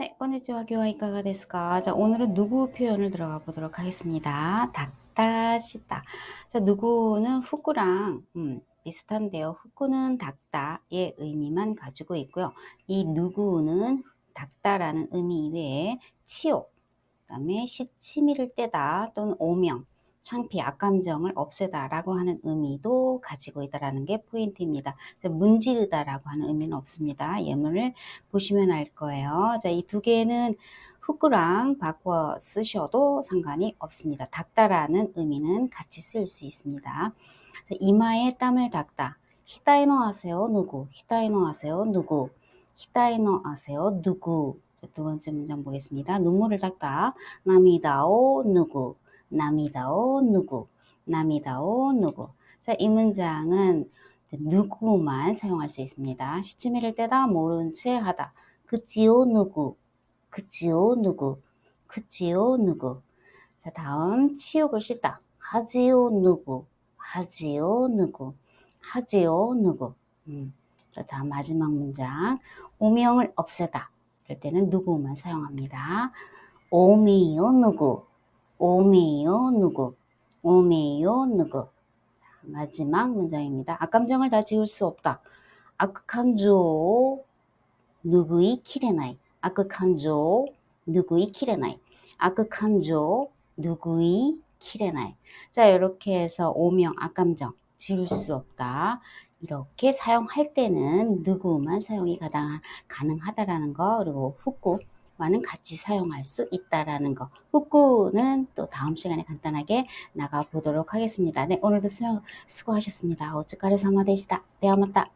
네, konnichiwa. 교화 이카가 데스까? 자, 오늘은 누구 표현을 들어가 보도록 하겠습니다. 닦다, 씻다. 자, 누구는 후쿠랑 음, 비슷한데요. 후쿠는 닦다의 의미만 가지고 있고요. 이 누구는 닦다라는 의미 이외에 치욕, 그다음에 시치미를 떼다 또는 오명, 창피, 악감정을 없애다라고 하는 의미도 가지고 있다라는 게 포인트입니다. 자, 문지르다라고 하는 의미는 없습니다. 예문을 보시면 알 거예요. 자, 이 두 개는 후크랑 바꿔 쓰셔도 상관이 없습니다. 닦다라는 의미는 같이 쓸 수 있습니다. 자, 이마에 땀을 닦다. 히타이노 하세요 누구? 히타이노 하세요 누구? 히타이노 하세요 누구? 자, 두 번째 문장 보겠습니다. 눈물을 닦다. 나미다오 누구? 나미다오 누구? 나미다오 누구? 자, 이 문장은 누구만 사용할 수 있습니다. 시치미를 떼다 모른 채 하다. 그치요 누구? 그치요 누구? 그치요 누구? 자, 다음 치욕을 씻다. 하지요 누구? 하지요 누구? 하지요 누구? 음. 자, 다음 마지막 문장. 오명을 없애다. 이럴 때는 누구만 사용합니다. 오미요 누구? 오미요 누구? 오미요 누구? 마지막 문장입니다. 악감정을 다 지울 수 없다. 악감조 누구이 키레나이. 악감조 누구이 키레나이. 악감조 누구이 키레나이. 자, 이렇게 해서 오명 악감정 지울 수 없다. 이렇게 사용할 때는 누구만 사용이 가당, 가능하다라는 거 그리고 후쿠 와는 같이 사용할 수 있다라는 거 후쿠는 또 다음 시간에 간단하게 나가 보도록 하겠습니다. 네 오늘도 수고하셨습니다. 오츠카레 사마 되시다. 대화 맞다.